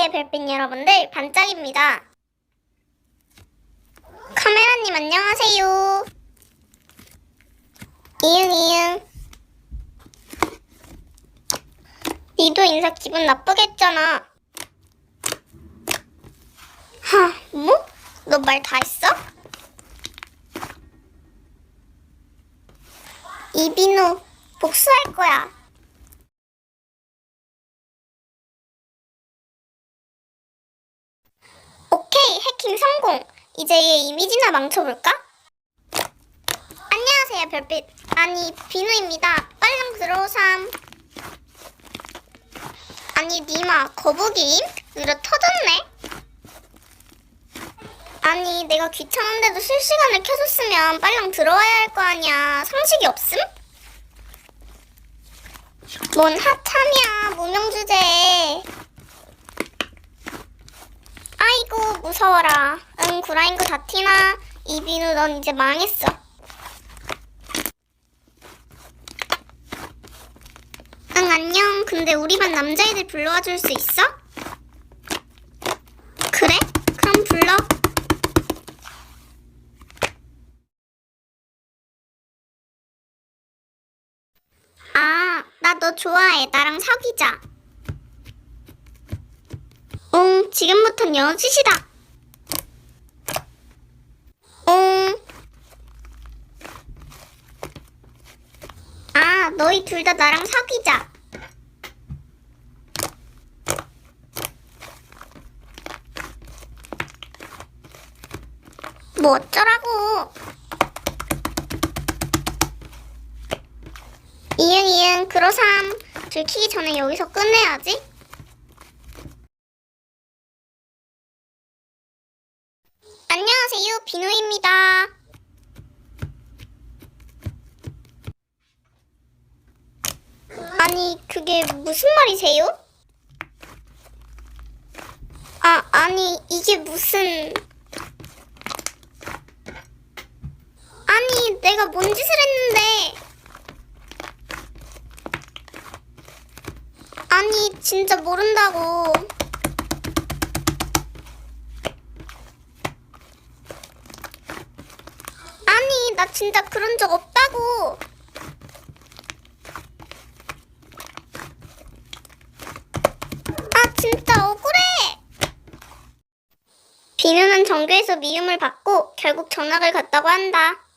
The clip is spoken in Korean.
안녕하세요, 별빛 여러분들. 반짝입니다. 카메라님, 안녕하세요. 이응, 이응. 니도 인사 기분 나쁘겠잖아. 하, 뭐? 너 말 다 했어? 이비누, 복수할 거야. 해킹 성공. 이제 얘 이미지나 망쳐볼까? 안녕하세요, 별빛. 아니, 비누입니다. 빨랑 들어오삼. 아니, 니마, 거북이임? 으려 터졌네? 아니, 내가 귀찮은데도 실시간을 켜줬으면 빨랑 들어와야 할 거 아니야. 상식이 없음? 뭔 하참이야, 무명주제에. 아이고 무서워라. 응 구라인구 다티나 이비누 넌 이제 망했어. 응 안녕. 근데 우리 반 남자애들 불러와 줄 수 있어? 그래? 그럼 불러. 아, 나 너 좋아해. 나랑 사귀자. 응, 지금부턴 여짓이다. 응. 아, 너희 둘 다 나랑 사귀자. 뭐 어쩌라고. 이응, 이응, 그러삼. 들키기 전에 여기서 끝내야지. 안녕하세요, 비누입니다. 아니, 그게 무슨 말이세요? 아, 아니, 이게 무슨... 아니, 내가 뭔 짓을 했는데... 아니, 진짜 모른다고. 아니, 나 진짜 그런 적 없다고. 아, 진짜 억울해. 비누는 정교에서 미움을 받고 결국 전학을 갔다고 한다.